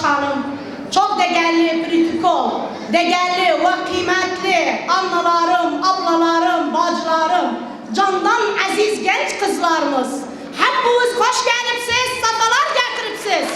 başkanım, çok değerli protokol, değerli ve kıymetli annelarım, ablalarım, bacılarım, candan aziz genç kızlarımız. Hepiniz hoş gelipsiz, safalar getiripsiz.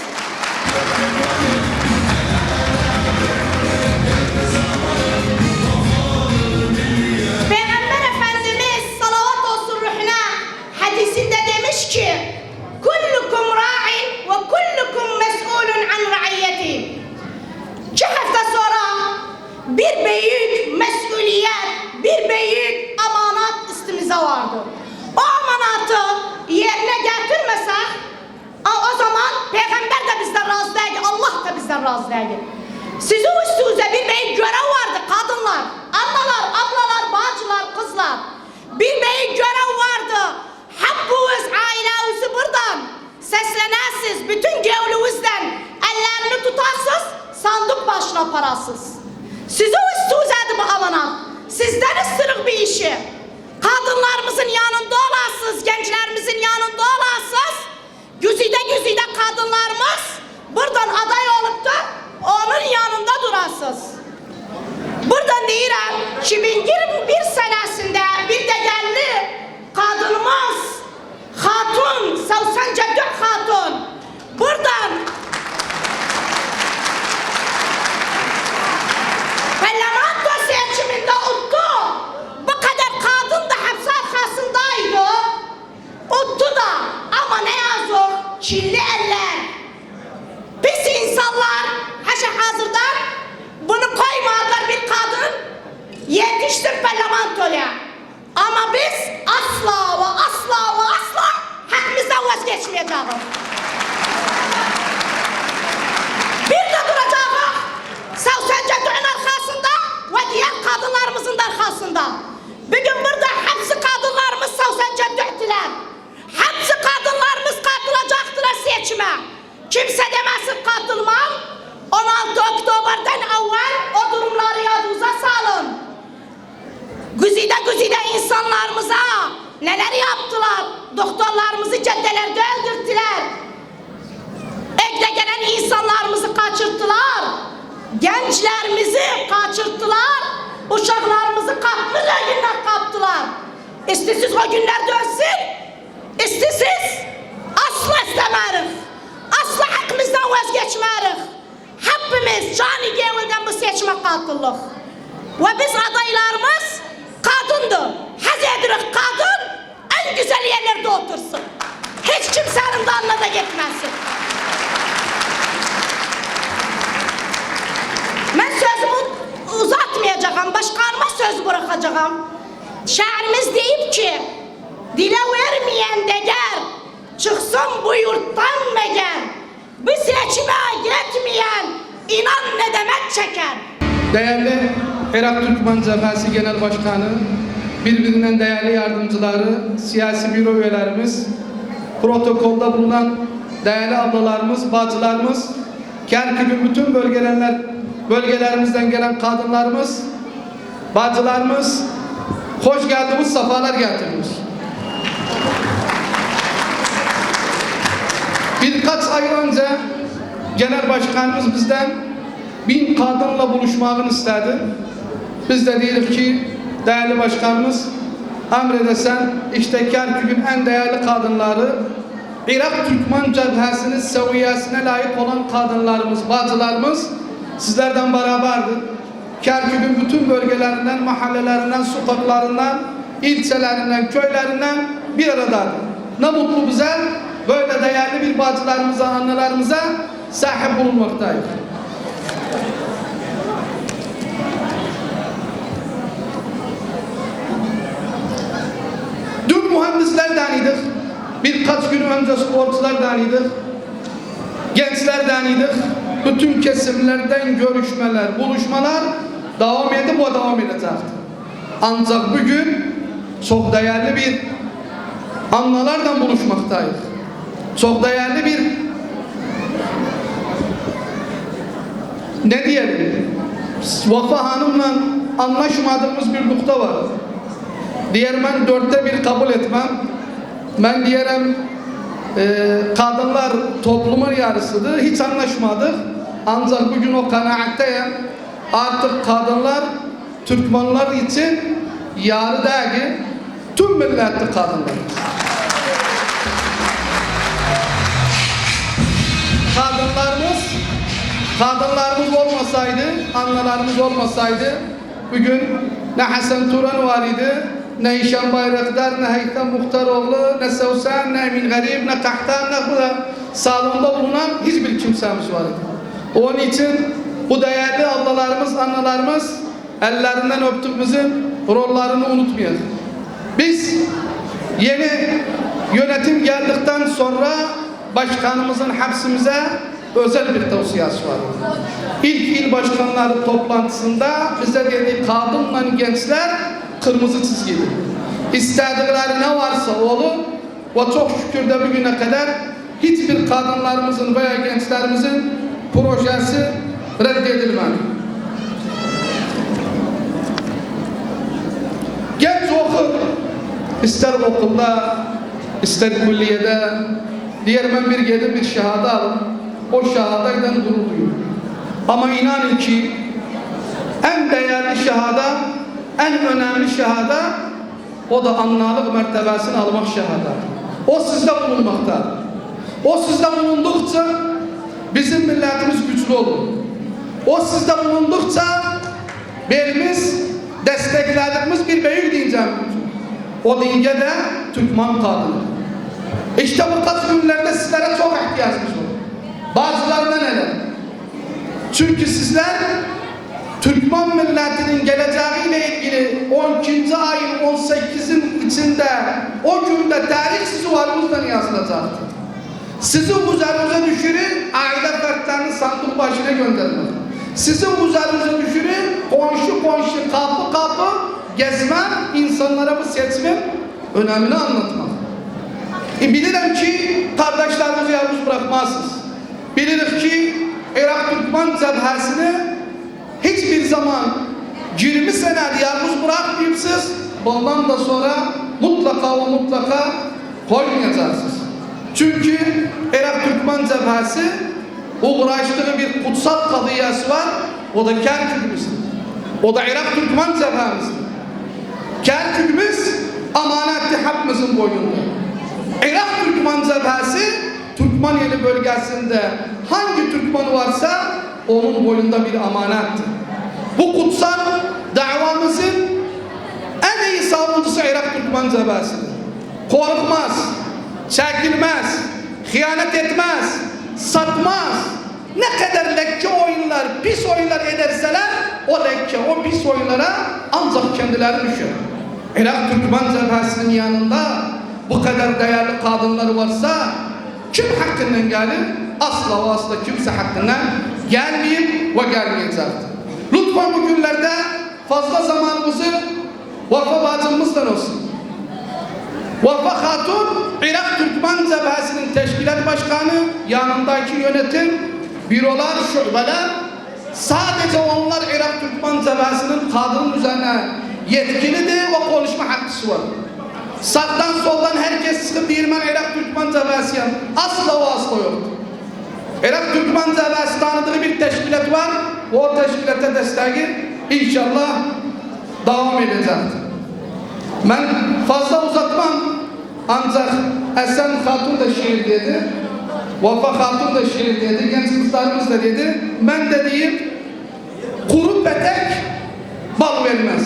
Vazgeçmeyeceğiz. Bir de duracağız. Savsancı'nın arkasında ve diğer kadınlarımızın da arkasında. Bugün burada hepsi kadınlarımız Savsancı döktüler. Hepsi kadınlarımız katılacaktılar seçime. Kimse demesin katılmam. 16 Oktober'den evvel o durumları yadınıza salın. Güzide güzide insanlarımıza neler yaptılar. Doktorlarımızı caddelerde öldürdüler. Evde gelen insanlarımızı kaçırttılar. Gençlerimizi kaçırttılar. Uşaklarımızı kapmış elinden kaptılar. İstisiz o günler dönsün. İstisiz asla istemeyiz. Asla hakkımızdan vazgeçmeyiz. Hepimiz cani gönülden bu seçime katıldık. Ve biz adaylarımız kadındır. Haz edirik kadın en güzel yerlerde otursun. Hiç kimsenin dalına da gitmesin. Ben sözümü uzatmayacağım, başkanıma söz bırakacağım. Şairimiz deyip ki, dile vermeyen deger, çıksın bu yurttan meger. Bu seçime gitmeyen, inan ne demek çeker. Değerli Irak Türkmen Cebhesi Genel Başkanı, birbirinden değerli yardımcıları, siyasi büro üyelerimiz, protokolda bulunan değerli ablalarımız, bacılarımız, Kerkük'ün bütün bölgeler, bölgelerimizden gelen kadınlarımız, bacılarımız, hoş geldiniz, sefalar getirdiniz. Birkaç ay önce Genel Başkanımız bizden bin kadınla buluşmağını istedi. Biz de diyelim ki değerli başkanımız emredesen işte Kerkük'ün en değerli kadınları Irak Türkmen Cebhesi'nin seviyesine layık olan kadınlarımız, bacılarımız sizlerden beraberdir. Kerkük'ün bütün bölgelerinden, mahallelerinden, sokaklarından, ilçelerinden, köylerinden bir aradadır. Ne mutlu bize böyle değerli bir bacılarımıza, annelerimize sahip bulunmaktayız. Dün mühendisler deniydik. Birkaç gün önce sporcular deniydik. Gençler deniydik. Bütün kesimlerden görüşmeler, buluşmalar devam edip o devam edecekti. Ancak bugün çok değerli bir anlalardan buluşmaktayız. Çok değerli bir ne diyelim Vafa Hanım'la anlaşmadığımız bir nokta var. Diğer ben dörtte bir kabul etmem. Ben diyelim e, kadınlar toplumun yarısıdır. Hiç anlaşmadık. Ancak bugün o kanaatteyim. Artık kadınlar Türkmenler için yarı değil, tüm milletli kadınlar. Kadınlarımız kadınlarımız olmasaydı, annelerimiz olmasaydı bugün ne Hasan Turan var idi, ne İşan Bayraktar, ne Haytham Muhtaroğlu, ne Sevsen, ne Emin Garip, ne Kahtan, ne bu da salonda bulunan hiçbir kimsemiz var idi. Onun için bu değerli ablalarımız, annelerimiz ellerinden öptüğümüzün rollerini unutmayalım. Biz yeni yönetim geldikten sonra başkanımızın hepsimize özel bir tavsiyesi var. İlk il başkanları toplantısında bize dedi kadınla gençler kırmızı çizgidir. İstedikleri ne varsa olun ve çok şükür de bugüne kadar hiçbir kadınlarımızın veya gençlerimizin projesi reddedilmedi. Genç okur, ister okulda, ister külliyede, diğer bir gelip bir şahada alın, o şahadayla gurur duyuyor. Ama inanın ki en değerli şahada, en önemli şahada o da annalık mertebesini almak şahada. O sizde bulunmakta. O sizde bulundukça bizim milletimiz güçlü olur. O sizde bulundukça belimiz desteklediğimiz bir büyük diyeceğim. O dinge de Türkmen kadını. İşte bu kaç günlerde sizlere çok ihtiyacımız var. Bazılarına neler? Çünkü sizler Türkmen milletinin geleceğiyle ilgili 12. ayın 18'in içinde o günde tarih sizi varımızdan yazılacaktır. Sizi üzerinize düşürün, aile fertlerini sandık başına göndermek. Sizi üzerinize düşürün, komşu komşu kapı kapı gezmen, insanlara bu seçmen önemini anlatmak. E bilirim ki kardeşlerimizi yalnız bırakmazsınız. Bilirim ki Irak Türkmen cebhesini hiçbir zaman 20 sene yalnız bırakmayıpsınız. Bundan da sonra mutlaka ve mutlaka koymayacaksınız. Çünkü Irak Türkmen cebhesi uğraştığı bir kutsal kadıyası var. O da Kerkük'ümüzdür. O da Irak Türkmen cebhemizdir. Kerkük'ümüz amanetli hepimizin boyunda. Irak Türkmen cebhesi Türkmeniyeli bölgesinde hangi Türkmen varsa onun boyunda bir amanettir. Bu kutsal davamızın en iyi savunucusu Irak Türkmen cebhesidir. Korkmaz, çekilmez, hıyanet etmez, satmaz. Ne kadar lekke oyunlar, pis oyunlar ederseler o lekke, o pis oyunlara ancak kendileri düşer. Irak Türkmen cebhesinin yanında bu kadar değerli kadınlar varsa kim hakkından gelir? Asla ve asla kimse hakkından gelmeyip ve gelmeyecektir. Lütfen bu günlerde fazla zamanımızı Vafa bacımızdan olsun. Vafa Hatun, Irak Türkmen Cebhesi'nin teşkilat başkanı, yanındaki yönetim, bürolar, şubeler, sadece onlar Irak Türkmen Cebhesi'nin kadın üzerine yetkilidir ve konuşma hakkısı var. Sağdan soldan herkes çıkıp değil ben Irak Türkmen Cebhesi'yim. Asla ve asla yok. Irak Türkmen Cebhesi tanıdığı bir teşkilat var. O teşkilata desteği inşallah devam edecektir. Ben fazla uzatmam. Ancak Esen Hatun da şiir dedi. Vafa Hatun da şiir dedi. Genç kızlarımız da dedi. Ben de diyeyim kuru petek bal vermez.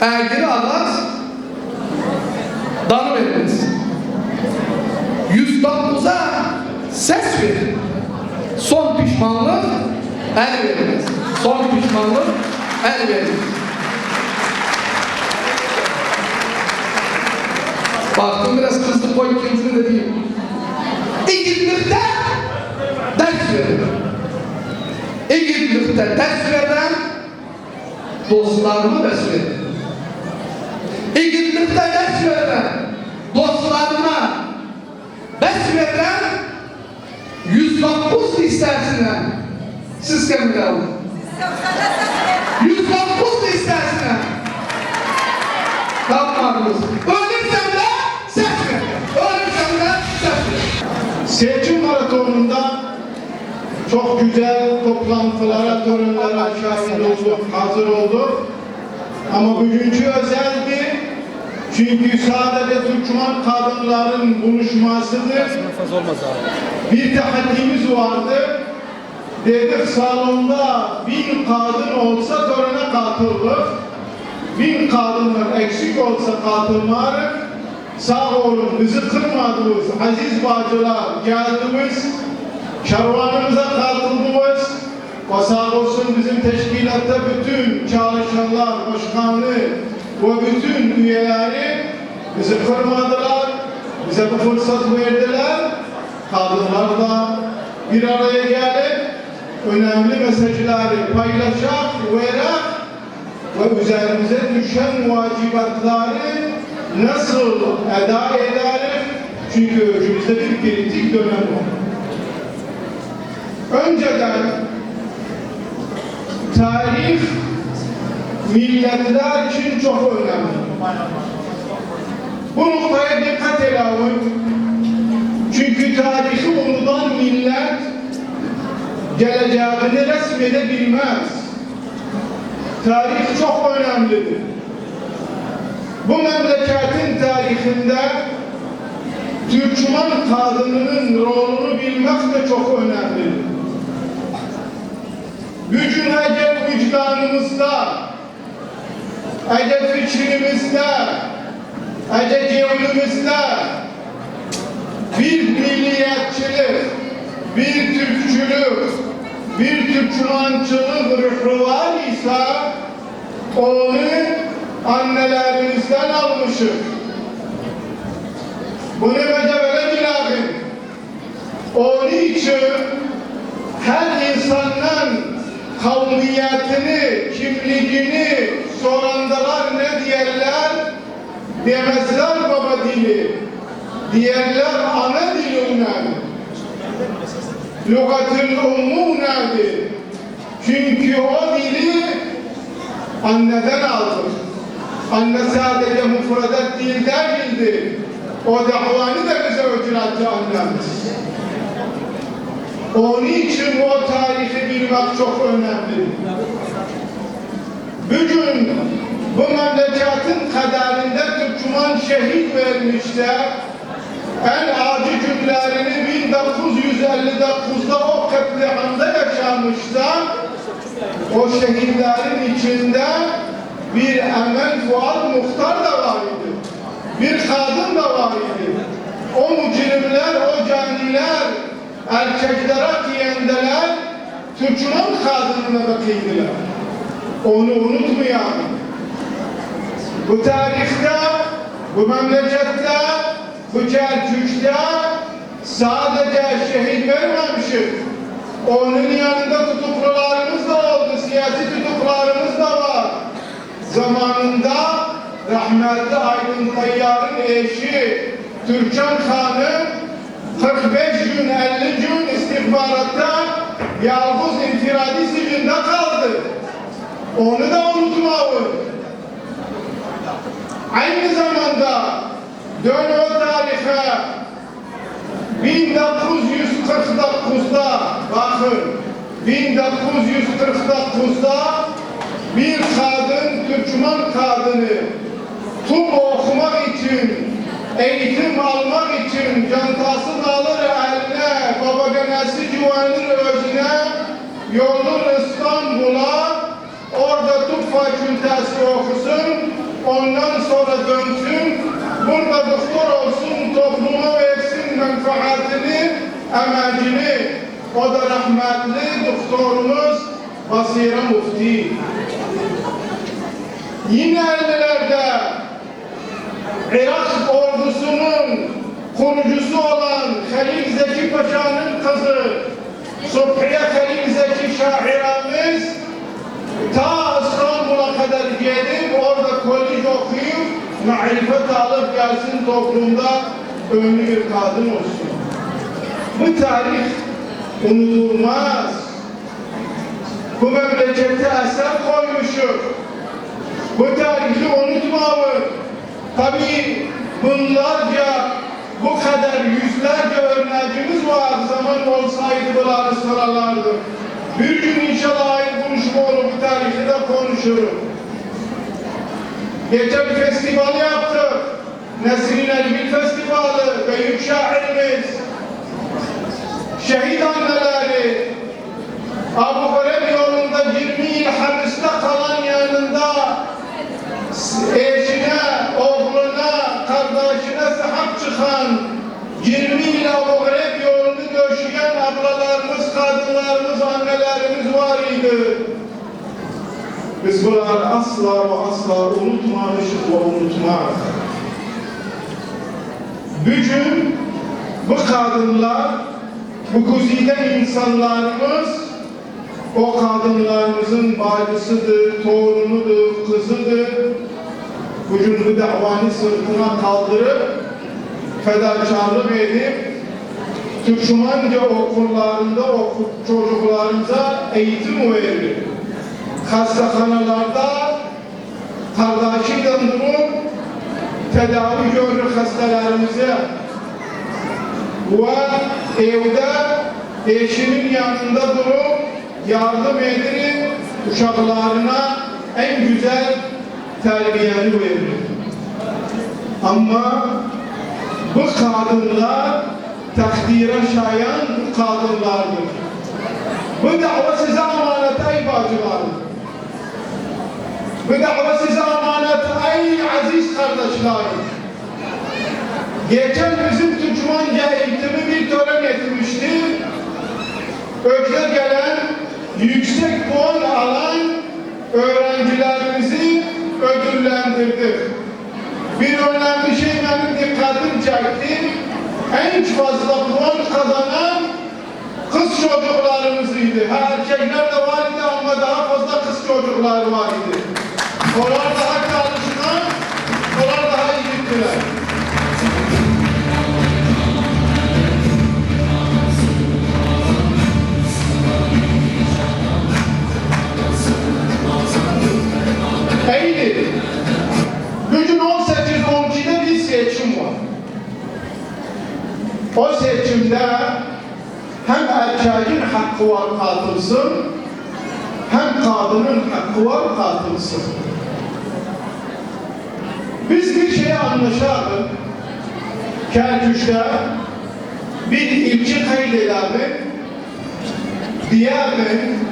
Eğri ağaç dal vermez. Ses verir. Son pişmanlık el vermez. Son pişmanlık el vermez. Baktım biraz kızdı koy ikincisini de diyeyim. İngilizlikte ders verir. İngilizlikte ders veren dostlarımı besledim. İngilizlikte ders veren dostlarıma ders veren 109 listesine siz kim alın? 109 listesine kalmadınız. Ölürsem de ses ver. Ölürsem de ses. Seçim maratonunda çok güzel toplantılara, törenlere şahit olduk, hazır olduk. Ama bugünkü özeldi. Çünkü sadece Türkmen kadınların buluşmasıdır. olmaz abi. Bir tahaddimiz vardı. Dedik salonda bin kadın olsa törene katılır. Bin kadınlar eksik olsa katılmarız. Sağ olun bizi kırmadınız aziz bacılar geldiniz. Şervanımıza katıldınız. Ve sağ olsun bizim teşkilatta bütün çalışanlar, başkanı ve bütün üyeleri bizi kırmadılar. Bize bu fırsat verdiler. Kadınlar da bir araya gelip önemli mesajları paylaşak, verek ve üzerimize düşen vacibatları nasıl eda ederiz? Çünkü önümüzde bir kritik dönem var. Önceden tarih milletler için çok önemli. Bu noktaya dikkat edelim. Çünkü tarihi unutan millet geleceğini resmedebilmez. Tarih çok önemlidir. Bu memleketin tarihinde Türkmen kadınının rolünü bilmek de çok önemlidir. Gücün ece vicdanımızda, ece fikrimizde, ece cevrimizde bir milliyetçilik, bir Türkçülük, bir Türkmençılık ruhu var ise onu annelerimizden almışız. Bunu becebele bilagin. Onun için her insandan kavmiyetini, kimliğini sorandalar ne diyerler? Demezler baba dili. Diyerler ana dilinden. Lügatül ummunedir. Çünkü o dili anneden aldık. Anne sadece müfredat dil değildi. O davanı da bize öcretti annemiz. Onun için o tarihi bilmek çok önemli. Bugün bu memleketin kaderinde Türkmen şehit vermişler. En acı günlerini 1959'da o katliamda yaşamışlar. O şehitlerin içinde bir Emel Fuat Muhtar da var idi. Bir kadın da var idi. O mücrimler, o caniler, erkeklere kiyendeler, Türkmen kadınına da kıydılar. Onu unutmayalım. Bu tarihte, bu memlekette, bu Kerkük'te sadece şehit vermemişiz. Onun yanında tutuklularımız da oldu, siyasi tutuklarımız da var. Zamanında rahmetli Aydın Tayyar'ın eşi Türkan Hanım 45 gün, 50 gün istihbaratta yalnız infiradi sicinde kaldı. Onu da unutmayın. Aynı zamanda dön o tarihe 1949'da bakın 1949'da bir kadın Türkmen kadını tıp okumak için eğitim almak için cantasını alır eline babaganesi güvenir özüne yoldur İstanbul'a orada tıp fakültesi okusun ondan sonra dönsün. Burada doktor olsun topluma versin menfaatini emecini o da rahmetli doktorumuz Basire Mufti. Yine 50'lerde Irak ordusunun kurucusu olan Halil Zeki Paşa'nın kızı Subhiye Halil Zeki şairamiz ta İstanbul'a kadar gelip orada kolej okuyup marifet alıp gelsin toplumda ünlü bir kadın olsun. Bu tarih unutulmaz. Bu memlekette eser koymuşuz. Bu tarihi unutmayın. Tabii bunlarca bu kadar yüzlerce örneğimiz var. Zaman olsaydı bunları sorarlardı. Bir gün inşallah ayrı buluşma olur bu tarihte de konuşurum. Geçen festival yaptık. Nesrin Erbil Festivali, büyük şairimiz, şehit anneleri, Abu Hureyre yolunda 20 yıl hapiste kalan yanında eşine, oğluna, kardeşine sahip çıkan 20 yıl Abu Hureyre yolunu döşeyen ablalarımız, kadınlarımız, annelerimiz var idi. Biz bunları asla ve asla unutmamışız ve unutmayız. Bugün bu kadınlar, bu güzide insanlarımız o kadınlarımızın bacısıdır, torunudur, kızıdır. Bugün bu davanı sırtına kaldırıp fedakarlık edip Türkmence okullarında oku, çocuklarımıza eğitim verir. Hastanelarda kardeşiyle durup tedavi görür hastalarımıza ve evde eşinin yanında durup yardım edip uşaklarına en güzel terbiyeni verir. Ama bu kadınlar takdire şayan kadınlardır. Bu dava size emanet ey. Bu dava size emanet ey aziz kardeşlerim. Geçen bizim Türkmence eğitimi bir tören etmişti. Ökte gelen yüksek puan alan öğrencilerimizi ödüllendirdik. Bir önemli şey benim dikkatim çekti. En fazla puan kazanan kız çocuklarımızıydı. Ha, erkekler de var ama daha fazla kız çocuklar var idi. Onlar daha çalışkan, onlar daha iyi gittiler. Eğilir. Bugün 18-12'de bir seçim var. O seçimde hem erkeğin hakkı var katılsın, hem kadının hakkı var katılsın. Biz bir şeye anlaşalım. Kerkük'te bir ilçe kaydedelim. Diyarbakır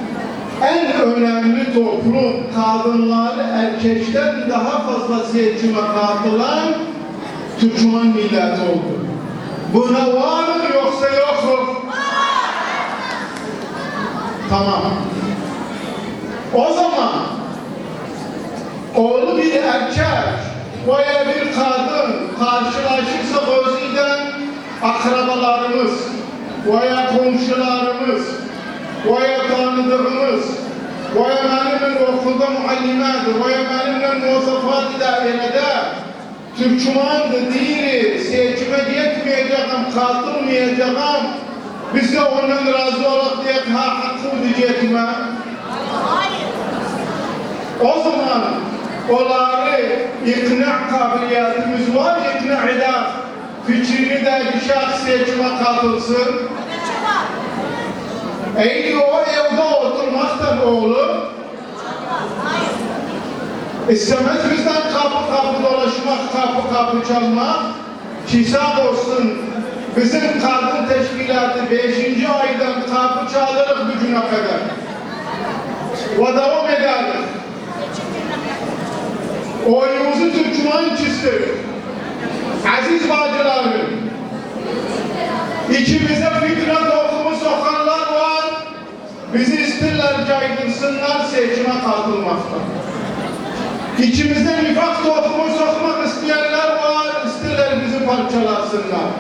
en önemli toplum kadınlar erkekten daha fazla seçime katılan Türkmen milleti oldu. Buna var mı yoksa yok mu? Tamam. O zaman oğlu bir erkek veya bir kadın karşılaşırsa gözünden akrabalarımız veya komşularımız veya tanıdığımız veya benimle okulda muallimedir veya benimle muvaffafat dairede Türkmen'de değil, seçime gitmeyeceğim, katılmayacağım. Biz de ondan razı olarak diye ha hakkı diyeceğim. O zaman onları ikna kabiliyetimiz var, ikna eder. Fikrini de şahs seçime katılsın. Eğer o evde oturmaktan oğlu istemez bizden kapı kapı dolaşmak, kapı kapı çalmak hesap olsun. Bizim kadın teşkilatı 5. aydan kapı çalırız bugüne kadar. Ve devam ederiz. Oyumuzu Türkmen çizdirir. Aziz bacılarım, İçimize fitne tohumu sokanlar var. Bizi isterler caydırsınlar seçime katılmaktan. İçimizde nifak tohumu sokmak isteyenler var. isterler bizi parçalasınlar.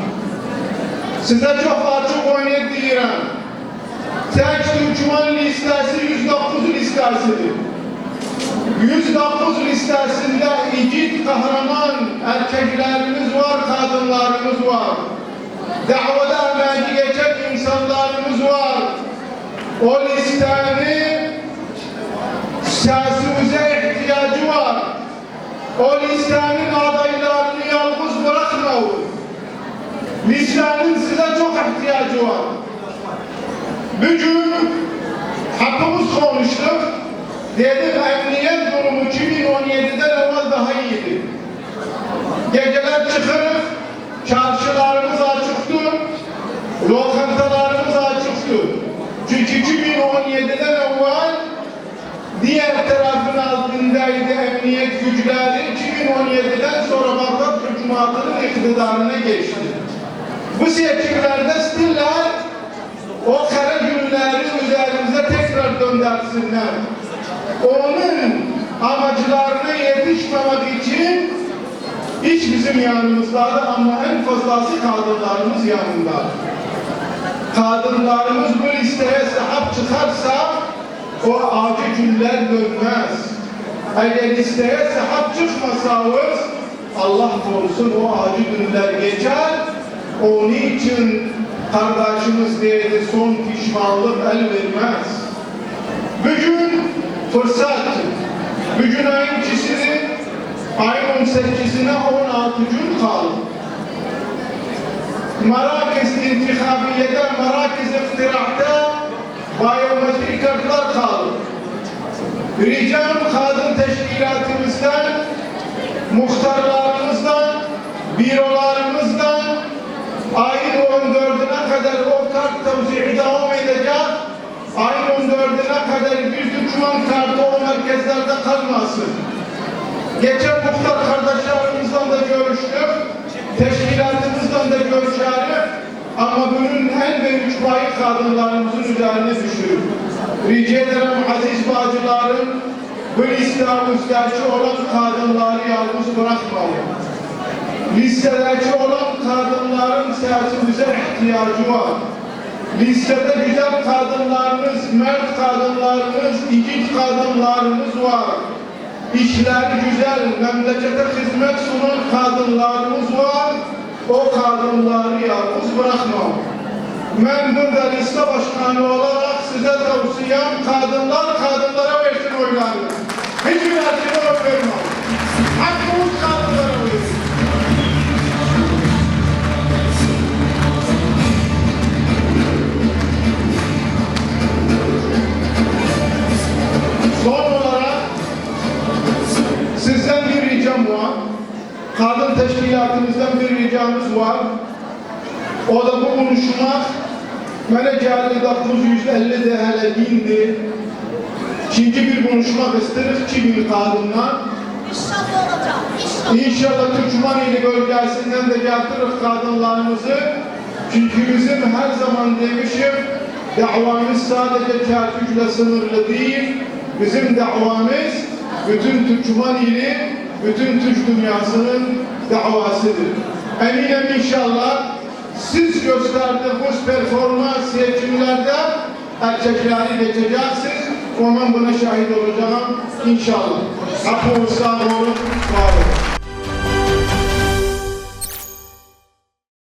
Size çok açık oynayıp diyorum. Tek Türkmen listesi 109 listesidir. Yüz dakuz listesinde icit kahraman erkeklerimiz var, kadınlarımız var. Davada vermeyecek insanlarımız var. O listeni sesimize ihtiyacı var. O listenin adaylarını yalnız bırakmayın. Listenin size çok ihtiyacı var. Bugün hakkımız konuştuk. Dedim emniyet durumu 2017'den evvel daha iyiydi. Geceler çıkırız, çarşılarımız açıktı, lokantalarımız açıktı. Çünkü 2017'den evvel diğer tarafın altındaydı emniyet güçleri. 2017'den sonra Bağdat hükümetinin iktidarına geçti. Bu seçimlerde stiller o kara günleri üzerimize tekrar döndürsünler. Onun amaclarına yetişmemek için iş bizim yanımızdadır ama en fazlası kadınlarımız yanında. Kadınlarımız bu listeye sahip çıkarsa o acı günler dönmez. Eğer listeye sahip çıkmasanız Allah korusun o acı günler geçer. Onun için kardeşimiz dedi son pişmanlık el vermez. Bugün fırsat. Ayın ikisini ayın 18'ine 16 gün kaldı. Marakiz intihabiyede, Marakiz iftirahta bayometrik kartlar kaldı. Ricam kadın teşkilatımızdan, muhtarlarımızdan, bürolarımızdan ayın 14'üne kadar o kart tavsiye devam edecek. Ayın 14'üne kadar yüzlü çuval kartı o merkezlerde kalmasın. Geçen hafta kardeşlerimizden de görüştük, teşkilatımızdan da görüşerek ama bunun en büyük payı kadınlarımızın üzerine düşür. Rica ederim aziz bacılarım, bu İslam üstlerçi olan kadınları yalnız bırakmayın. Listelerçi olan kadınların sertimize ihtiyacı var. Listede güzel kadınlarımız, mert kadınlarımız, yiğit kadınlarımız var. İşleri güzel, memlekete hizmet sunan kadınlarımız var. O kadınları yalnız bırakma. Ben burada liste başkanı olarak size tavsiyem kadınlar kadınlara versin oylarını. Hiçbir erkeğe oy vermem. Sizden bir ricam var. Kadın teşkilatımızdan bir ricamız var. O da bu buluşmak Mənə gəldi 950 dəhələ indi. İkinci bir buluşmak isteriz 2000 kadınla. İnşallah olacak. İnşallah. İnşallah Türkmen ili bölgesinden de getiririz kadınlarımızı. Çünkü bizim her zaman demişim davamız sadece Kerkük'le sınırlı değil. Bizim davamız bütün Türkmen ili, bütün Türk dünyasının davasıdır. Eminim inşallah siz gösterdiğiniz performans seçimlerde erkekleri geçeceksiniz. O ben buna şahit olacağım inşallah. Hakkı olsa olur, var olun.